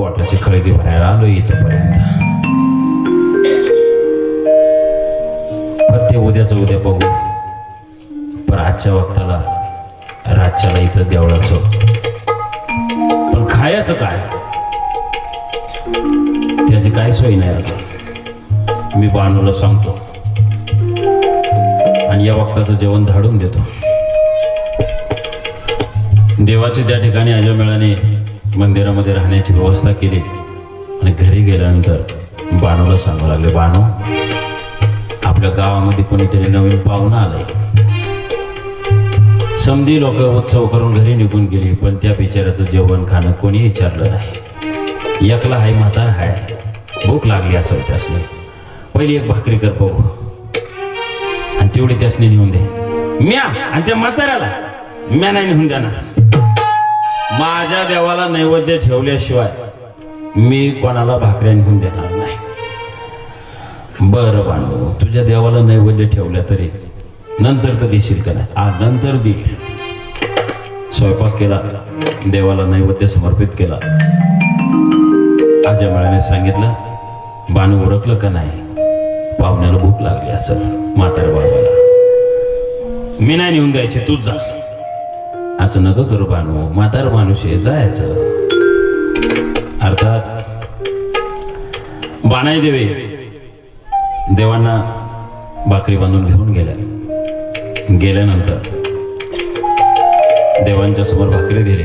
पोटाची खळगी भरायला आलो इथपर्यंत. पण ते उद्याच उद्या बघू. पण आजच्या वक्ताला रातच्याला इथं देवळाचं. पण खायचं काय? त्याची काय सोय नाही आता. मी बाणूला सांगतो. आणि या वक्ताचं जेवण धाडून देतो. देवाचे त्या ठिकाणी अजमेळाने मंदिरामध्ये राहण्याची व्यवस्था केली. आणि घरी गेल्यानंतर बानूला सांगू लागले बानू आपल्या गावामध्ये कोणीतरी नवीन पाहुणा आलाय. समधी लोक उत्सव करून घरी निघून गेली पण त्या बिचाऱ्याचं जेवण खाणं कोणी विचारलं नाही. एकला हाय म्हातारा हाय भूक लागली असेल त्यासने. पहिली एक भाकरी कर बघू. आणि तेवढी त्यासने नेऊन दे. म्या आणि त्या म्हाताऱ्याला. म्या नाही नेऊन देणार. माझ्या देवाला नैवेद्य ठेवल्याशिवाय मी कोणाला भाकऱ्या नेऊन देणार नाही. बरं बांधू तुझ्या देवाला नैवेद्य ठेवल्या तरी नंतर तर देशील का नाही? आ नंतर दे. स्वयंपाक केला देवाला नैवेद्य समर्पित केला. आजा मेळाने सांगितलं बाणू ओळखलं का नाही? पाहुण्याला भूक लागली असेल म्हाताऱ्या बाबाला मी नाही नेऊन द्यायचे तूच जा. असं नको करू बानू. म्हातार माणूस आहे जायचं. अर्थात बाणाई देवे देवांना भाकरी बांधून घेऊन गेल्या. गेल्यानंतर देवांच्या समोर भाकरी दिले.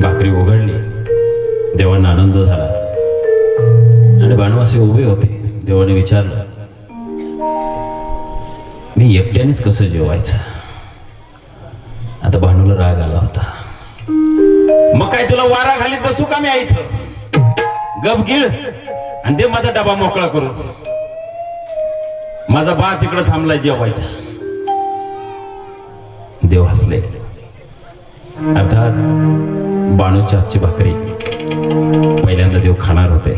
भाकरी उघडली. देवांना आनंद झाला. आणि बाणू उभे होते. देवाने विचारलं मी एकट्यानेच कसं जेवायचं? आता भांडूला राग आला होता. मग काय तुला वारा घालीत बसू का मी आई इथं? गप गिळ आणि दे माझा डबा मोकळा करू माझा बा तिकडं थांबलाय जेवायचा. देव हसले. अर्थात बाणूच्या आजची भाकरी पहिल्यांदा देव खाणार होते.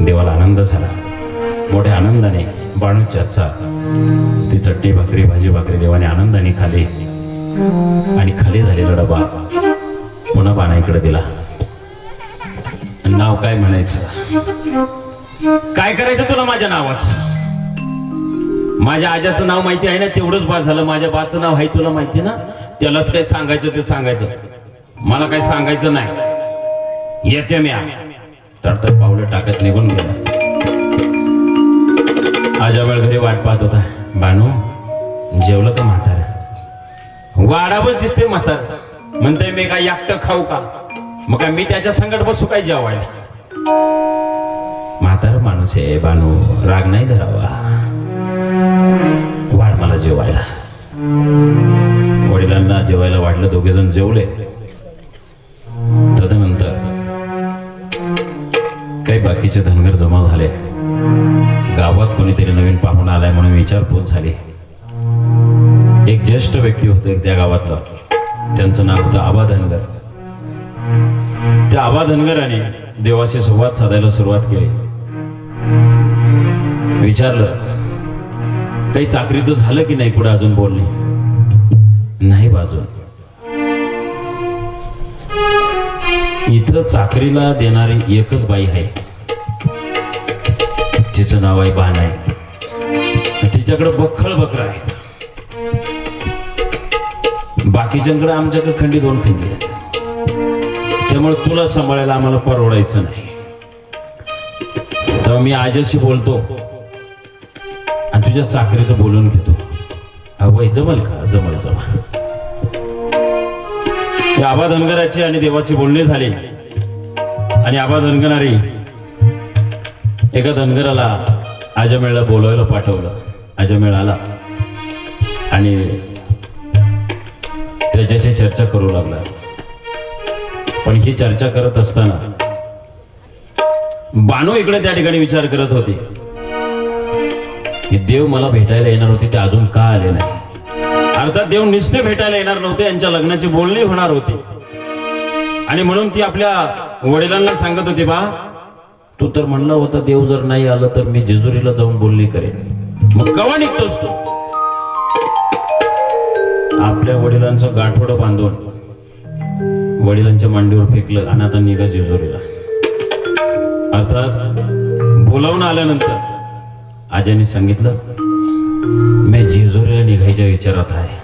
देवाला आनंद झाला. मोठ्या आनंदाने बाणूच्या आजचा ती चटणी भाकरी भाजी भाकरी देवाने आनंदाने खाली. आणि खाली झालेला डबा पुन्हा बाणाईकडे दिला. नाव काय म्हणायचं? काय करायचं तुला माझ्या नावाचं? माझ्या आजाचं नाव माहिती आहे ना? तेवढंच बा झालं. माझ्या बाचं नाव आहे तुला माहिती ना? त्यालाच काय सांगायचं ते सांगायचं. मला काय सांगायचं नाही. येते मी तडतड पावलं टाकत निघून गेला. आजा वेळ घरी वाट पाहत होता. बानू जेवलं का म्हातारा? वाडावच दिसते म्हातार. म्हणते मी काय एकटं खाऊ का? मग काय मी त्याच्या संकट बसू काय जेवायला? म्हातार माणूस आहे बानू. राग नाही धरावा. वाढ मला जेवायला. वडिलांना जेवायला वाढलं दोघे जण जेवले. तदनंतर काही बाकीचे धनगर जमा झाले. गावात कोणीतरी नवीन पाहुणा आलाय म्हणून विचारपूस झाली. एक ज्येष्ठ व्यक्ती होते त्या गावातलं. त्यांचं नाव होतं आबा धनगर. त्या आबा धनगराने देवाशी संवाद साधायला सुरुवात केली. विचारलं काही चाकरीचं झालं की नाही पुढे अजून बोलणे? नाही बाजून इथं चाकरीला देणारी एकच बाई आहे. तिचं नाव आहे बाण आहे. तिच्याकडे बखळ बकरा आहेत. बाकीच्यांकडे आमच्याकडे खंडी दोन खंडी आहेत. त्यामुळे तुला सांभाळायला आम्हाला परवडायचं नाही. तेव्हा मी आजशी बोलतो. आणि तुझ्या चाकरीचं बोलून घेतो. अवय जमल का? जमल जमल. आबा धनगराची आणि देवाची बोलणी झाली. आणि आबा धनगणारी एका धनगराला आजमेळला बोलवायला पाठवलं. आजमेळ आला आणि त्याच्याशी चर्चा करू लागला. पण ही चर्चा करत असताना बानू इकडे त्या ठिकाणी विचार करत होती. की देव मला भेटायला येणार होते ते अजून का आले नाही? अर्थात देव निस्ते भेटायला येणार नव्हते यांच्या लग्नाची बोलणी होणार होती. आणि म्हणून ती आपल्या वडिलांना सांगत होती बा तू तर म्हणला होता देव जर नाही आलं तर मी जेजुरीला जाऊन बोलणी करेन. मग कवा निघतोस तू? आपल्या वडिलांचं गाठोडं बांधून वडिलांच्या मांडीवर फेकलं आणि आता निघा जेजुरीला अर्थात बोलावून आल्यानंतर आज्याने सांगितलं मी जेजुरीला निघायच्या विचारात आहे.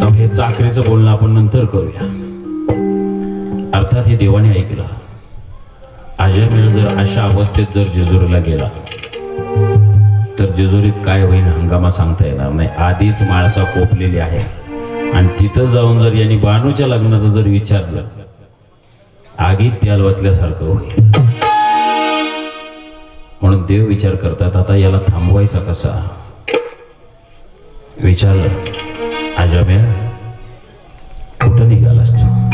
तर हे चाकरीचं बोलणं आपण नंतर करूया. अर्थात हे देवाने ऐकलं. आजमेळ जर अशा अवस्थेत जर जेजुरीला गेला तर जेजुरीत काय होईल हंगामा सांगता येणार नाही. आधीच माळसा कोपलेली आहे. आणि तिथं जाऊन जर यांनी बानूच्या लग्नाचं जर विचारलं आगीत त्याल वाचल्यासारखं होईल. म्हणून देव विचार करतात आता याला थांबवायचा कसा? विचारलं आजाम्या कुठं निघालास तू?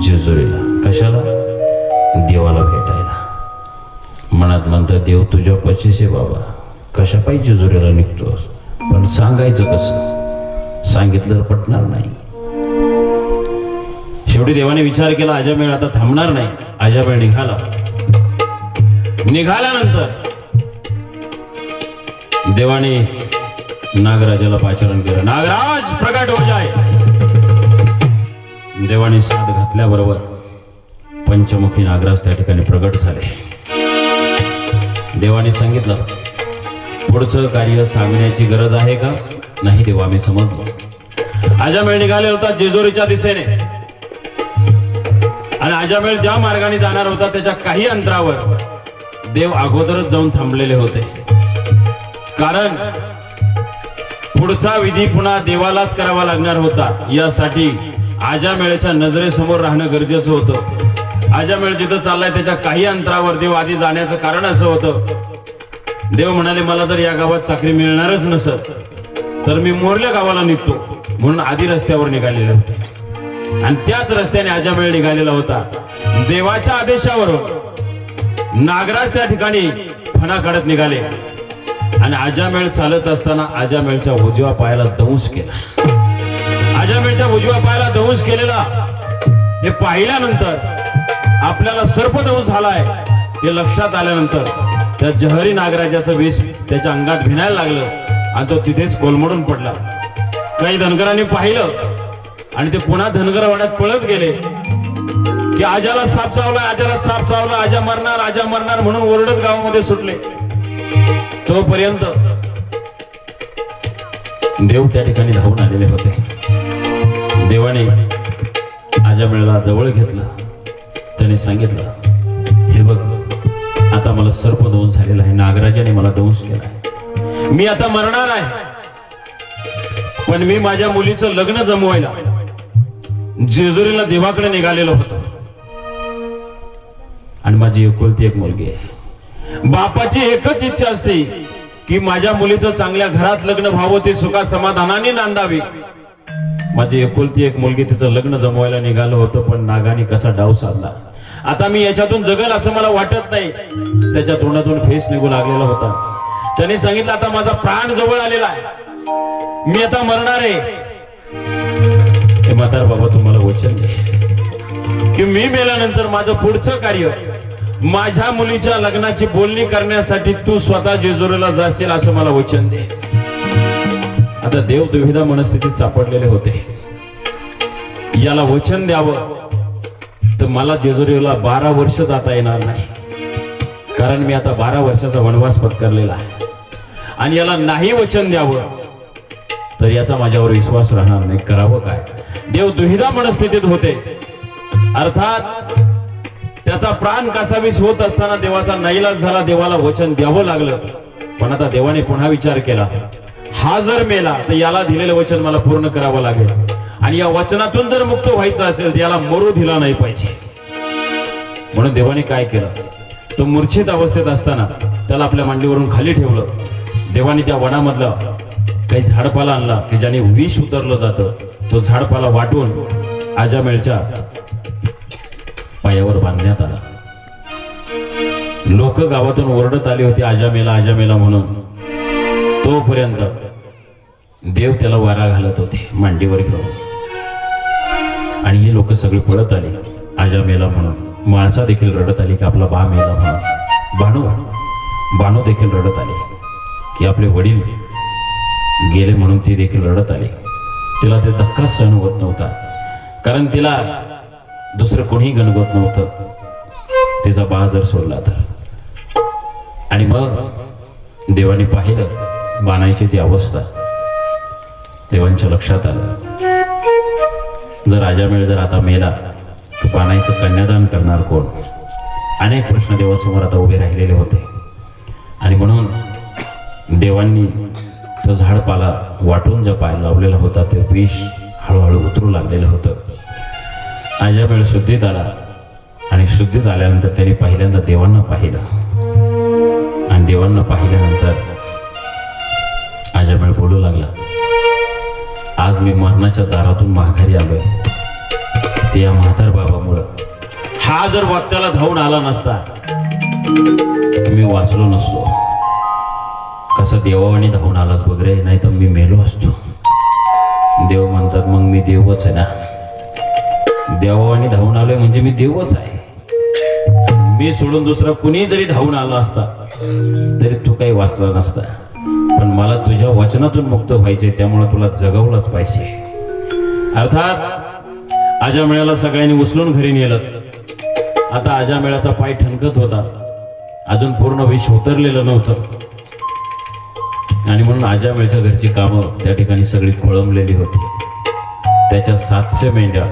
जेजुरीला. कशाला? देवाला भेटायला. मनात म्हणतात देव तुझ्या पचीस आहे बाबा. कशा पाहिजे जेजुरीला निघतोस? पण सांगायचं कसं? सांगितलं पटणार नाही. शेवटी देवाने विचार केला अजामेळ आता थांबणार नाही. अजामेळ निघाला. निघाल्यानंतर देवाने नागराजाला पाचारण केलं. नागराज प्रकट हो जाय. देवाने साथ घातल्याबरोबर पंचमुखी नागराज त्या ठिकाणी प्रगट झाले. देवाने सांगितलं पुढचं कार्य सांगण्याची गरज आहे का? नाही देवा आम्ही समजलो. आजामेळ निघाले होता जेजुरीच्या दिशेने. आणि आजामेळ ज्या मार्गाने जाणार होता त्याच्या काही अंतरावर देव अगोदरच जाऊन थांबलेले होते. कारण पुढचा विधी पुन्हा देवालाच करावा लागणार होता. यासाठी आजामेळच्या नजरेसमोर राहणं गरजेचं होतं. आजामेळ जिथं चाललाय त्याच्या काही अंतरावर देव आधी जाण्याचं कारण असं होतं. देव म्हणाले मला जर या गावात चाकरी मिळणारच नसत तर मी मोरल्या गावाला निघतो. म्हणून आधी रस्त्यावर निघालेले होते. आणि त्याच रस्त्याने आजामेळ निघालेला होता. देवाच्या आदेशावर नागराज त्या ठिकाणी फणा काढत निघाले. आणि आजामेळ चालत असताना आजामेळच्या उजव्या पायाला दंश केला. आजामेळच्या उजव्या पायाला दंश केलेला हे पाहिल्यानंतर आपल्याला सर्पदंश झालाय हे लक्षात आल्यानंतर त्या जहरी नागराजाचं विष त्याच्या अंगात भिनायला लागलं आणि तो तिथेच कोलमडून पडला. काही धनगरांनी पाहिलं आणि ते पुन्हा धनगरवाड्यात पळत गेले. की आजाला साप चावला आजाला साप चावला आजा मरणार आजा मरणार म्हणून ओरडत गावामध्ये सुटले. तोपर्यंत देव त्या ठिकाणी धावून आलेले होते. देवाने आजा आजामेळला जवळ घेतलं. त्याने सांगितलं आता मला सर्प दोन झालेला आहे. नागराजाने मला दंश केला मी आता मरणार आहे. पण मी माझ्या मुलीचं लग्न जमवायला जेजुरीला देवाकडे निघालेलो होतो. आणि माझी एकुलती एक मुलगी आहे. बापाची एकच इच्छा असते की माझ्या मुलीचं चांगल्या घरात लग्न व्हावं ते सुखा समाधानाने नांदावी. माझी एकुलती एक मुलगी तिचं लग्न जमवायला निघालं होतं पण नागाने कसा डाव साधला? आता मी याच्यातून जगल असं मला वाटत नाही. त्याच्या तोंडातून फेस निघू लागलेला होता. त्याने सांगितलं आता माझा प्राण जवळ आलेला आहे. मी आता मरणार आहे. हे म्हातार बाबा तुम्हाला वचन दे. की मी मेल्यानंतर माझं पुढचं कार्य माझ्या मुलीच्या लग्नाची बोलणी करण्यासाठी तू स्वतः जेजुरीला जाशील असं मला वचन दे. आता देव दुविधा मनस्थितीत सापडलेले होते. याला वचन द्यावं. तर मला जेजुरीला बारा वर्ष जाता येणार नाही. कारण मी आता बारा वर्षाचा वनवास पत्करलेला आहे. आणि याला नाही वचन द्यावं तर याचा माझ्यावर विश्वास राहणार नाही. करावं काय? देव दुहिदा मनस्थितीत होते. अर्थात त्याचा प्राण कासावीस होत असताना देवाचा नाईलाज झाला देवाला वचन द्यावं लागलं. पण आता देवाने पुन्हा विचार केला. हा जर मेला तर याला दिलेलं वचन मला पूर्ण करावं लागेल. आणि या वचनातून जर मुक्त व्हायचं असेल तर याला मरू दिला नाही पाहिजे. म्हणून देवाने काय केलं? तो मूर्छित अवस्थेत असताना त्याला आपल्या मांडीवरून खाली ठेवलं. देवाने त्या वडामधला काही झाडपाला आणला की ज्याने विष उतरलं जातं. तो झाडपाला वाटून आजामेळच्या पायावर बांधण्यात आला. लोक गावातून ओरडत आली होती आजामेला आजामेला म्हणून. तोपर्यंत देव त्याला वारा घालत होते मांडीवर घेऊन. आणि हे लोक सगळी पळत आले आजा मेला म्हणून. माणसा देखील रडत आली की आपला बा मेला म्हणून. बाणू बाणू देखील रडत आले की आपले वडील गेले म्हणून ती देखील रडत आली. तिला ते धक्का सहन होत नव्हता. कारण तिला दुसरं कोणीही गणगत नव्हतं. तिचा बा जर सोडला तर. आणि मग देवाने पाहिलं बाणायची ती अवस्था देवांच्या लक्षात आलं. जर राजामेळ जर आता मेला तर बाणाईचं कन्यादान करणार कोण? अनेक प्रश्न देवासमोर आता उभे राहिलेले होते. आणि म्हणून देवांनी तो झाडपाला वाटून ज्या पाय लावलेला होता ते विष हळूहळू उतरू लागलेलं होतं. आजामेळ शुद्धीत आला आणि शुद्धीत आल्यानंतर त्यांनी पहिल्यांदा देवांना पाहिलं. आणि देवांना पाहिल्यानंतर आजामेळ बोलू लागला. आज मी मरणाच्या दारातून माघारी आलोय. ते या म्हातार बाबामुळं. हा जर वक्त्याला धावून आला नसता मी वाचलो नसतो. कसं देवावानी धावून आलास वगैरे नाही तर मी मेलो असतो. देव म्हणतात मग मी देवच आहे ना. देवावानी धावून आलोय म्हणजे मी देवच आहे. मी सोडून दुसरा कुणी जरी धावून आला असता तरी तू काही वाचला नसता. पण मला तुझ्या वचनातून मुक्त व्हायचे त्यामुळे तुला जगवलंच पाहिजे. अर्थात आजामेळ्याला सगळ्यांनी उचलून घरी नेलं. आता आजामेळ्याचा पाय ठणकत होता. अजून पूर्ण विष उतरलेलं नव्हतं. आणि म्हणून आजामेळच्या घरची कामं त्या ठिकाणी सगळी खोळंबलेली होती. त्याच्या सातशे मेंढ्या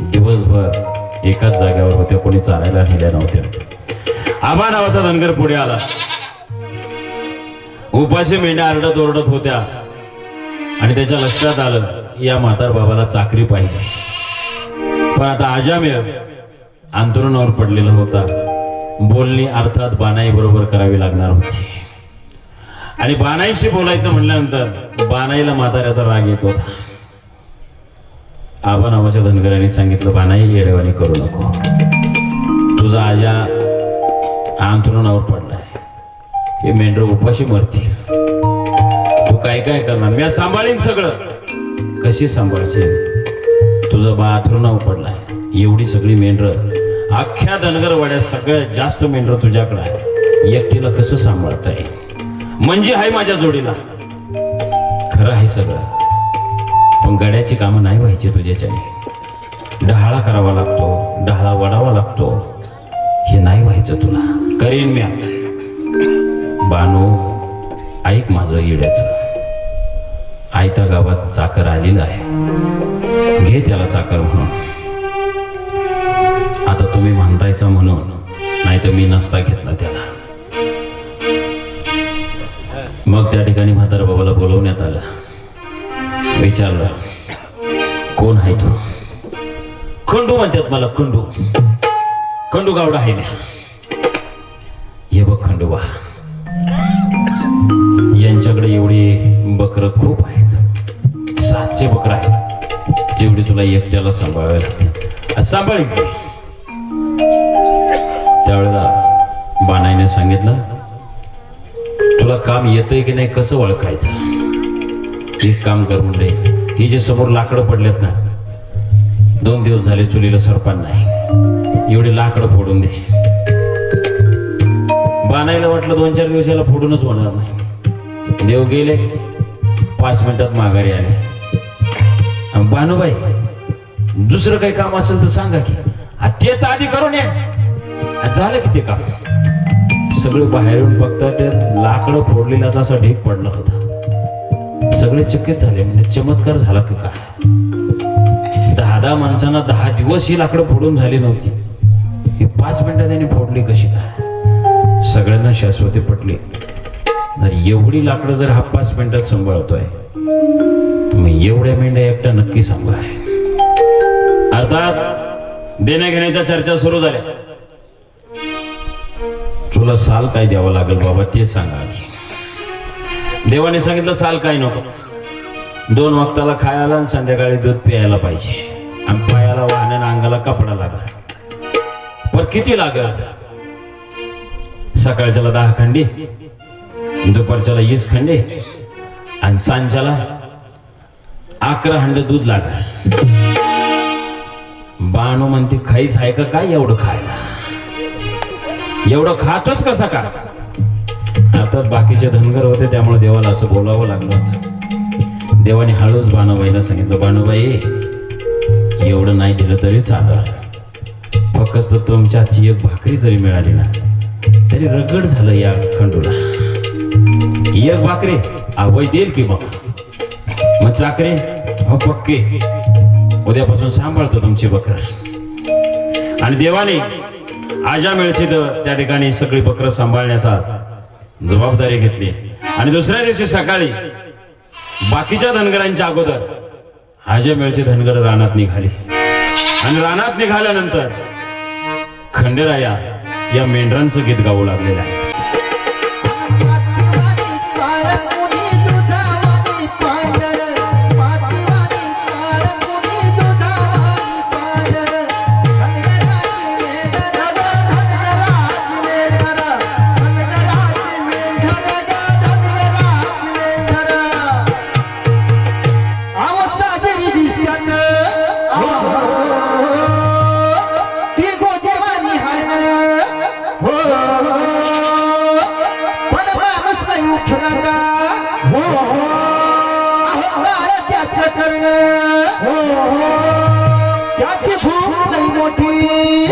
दिवसभर एकाच जाग्यावर होत्या कोणी चालायला नेल्या नव्हत्या. आबा नावाचा धनगर पुढे आला. उपाशी मेंढ्या आरडत ओरडत होत्या. आणि त्याच्या लक्षात आलं या म्हातार बाबाला चाकरी पाहिजे. पण आता आजामेळ अंतरुणावर पडलेला होता. बोलणी अर्थात बानाई बरोबर करावी लागणार होती. आणि बानाईशी बोलायचं म्हणल्यानंतर बानाईला म्हाताऱ्याचा राग येत होता. आबा नावाच्या धनगरांनी सांगितलं बानाई येडेवाणी करू नको. तुझा आजा अंतरुणावर पडला. हे मेंढर उपाशी मरतील. तू काय काय करणार? मी सांभाळीन सगळं. कशी सांभाळशील? तुझा बा अंथरुणावर पडलाय एवढी सगळी मेंढर. अख्ख्या धनगरवाड्यात सगळ्यात जास्त मेंढर तुझ्याकडे आहे एकटीला कसं सांभाळता येईल? म्हणजे आहे माझ्या जोडीला. खरं आहे सगळं. पण गड्याची कामं नाही व्हायची तुझ्याच्याने डहाळा करावा लागतो. डहाळा वडावा लागतो. हे नाही व्हायचं तुला. करेन मी बानो ऐक माझं येड्याचं. आयता गावात चाकर आलेलं आहे. घे त्याला चाकर म्हणून. आता तुम्ही म्हणतायचा म्हणून नाही तर मी नसता घेतला त्याला. मग त्या ठिकाणी म्हातारा बाबाला बोलवण्यात आलं. विचारलं कोण आहे तू? खंडू म्हणतात मला खंडू खंडू गावडा आहे ना हे बघ खंडोबा यांच्याकडे एवढी बकरं खूप आहेत. सातशे बकरं आहेत. जेवढी तुला एकट्याला सांभाळावे लागते. सांभाळ त्यावेळेला बाणाईने सांगितलं तुला काम येतंय की नाही कसं ओळखायचं? एक काम करून रे ही जे समोर लाकडं पडलेत ना दोन दिवस झाले चुलीला सरपान नाही. एवढी लाकडं फोडून दे. बाणायला वाटलं दोन चार दिवसाला फोडूनच होणार नाही. देव गेले पाच मिनिटात माघारी आले. बानूबाई दुसरं काही काम असेल तर सांगा की ते तर आधी करून या. झालं की ते काम. सगळे बाहेरून बघता ते लाकडं फोडलेला असा ढीक पडला होता. सगळे चकित झाले म्हणजे चमत्कार झाला की काय? दहा दहा माणसांना दहा दिवस ही लाकडं फोडून झाली नव्हती. ही पाच मिनिटात त्यांनी फोडली कशी काय? सगळ्यांना शाश्वती पटली. एवढी लाकडं जर हा पाच मिनिटात सांभाळतोय मग एवढ्या मेंढ्या एकटा नक्की सांभाळ. अर्थात देण्या घेण्याच्या चर्चा सुरू झाल्या. तुला साल काय द्यावं लागेल बाबा ते सांगा देवाने सांगितलं साल काय नको. दोन वक्ताला खायला आणि संध्याकाळी दूध प्यायला पाहिजे. आणि पायाला वाहण्याला अंगाला कपडा लागला पण किती लागल? सकाळच्याला दहा खंडी? दुपारच्याला वीस खंडे आणि सांच्याला अकरा हंड दूध लागा. बाणू म्हणते खाईच आहे का काय एवढं खायला? एवढं खातोच कसा का? आता बाकीचे धनगर होते त्यामुळे देवाला असं बोलावं लागलं होतं. देवाने हळूच बाणूबाईला सांगितलं बाणूबाई एवढं नाही दिलं तरी चालत. फक्त तुमच्या आजची एक भाकरी जरी मिळाली ना तरी रगड झालं या खंडूला. एक भाकरी आवय देईल की मग? मग चाकरे हो पक्के. उद्यापासून सांभाळतो तुमची बकर. आणि देवाने आजा मिळते त्या ठिकाणी सगळी बकर सांभाळण्याचा जबाबदारी घेतली. आणि दुसऱ्या दिवशी सकाळी बाकीच्या धनगरांच्या अगोदर आजा मिळचे धनगर रानात निघाली. आणि रानात निघाल्यानंतर खंडेराया या मेंढरांचं गीत गाऊ लागलेलं आहे. खोटी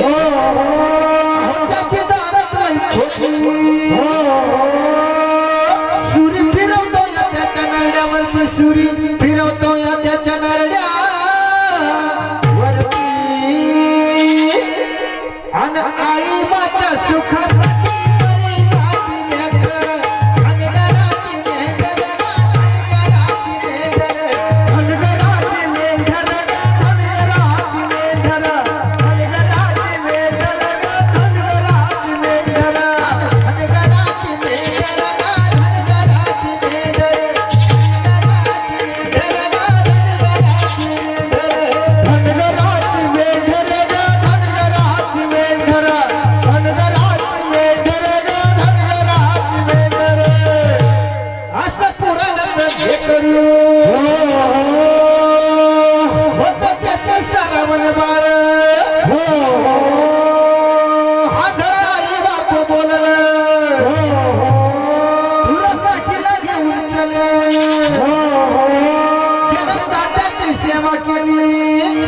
सेवा केली.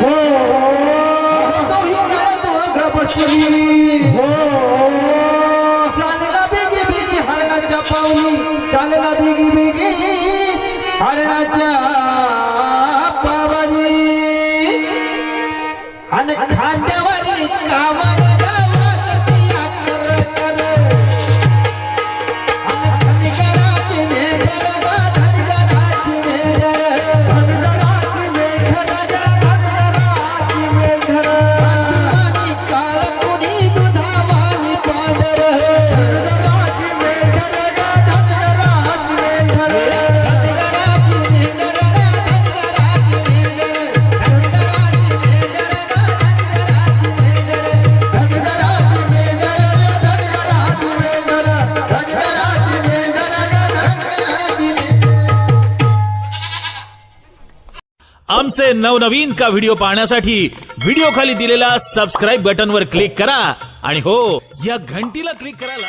ओघ बसली. चालला बिगी बिगी हरणाच्या पावली चालला बिगी बिगी हरणाच्या पावली आणि खांद्यावरी कावड आमचे नवनवीन का व्हिडिओ पाहण्यासाठी व्हिडिओ खाली दिलेल्या सबस्क्राईब बटनवर क्लिक करा. आणि हो या घंटीला क्लिक करायला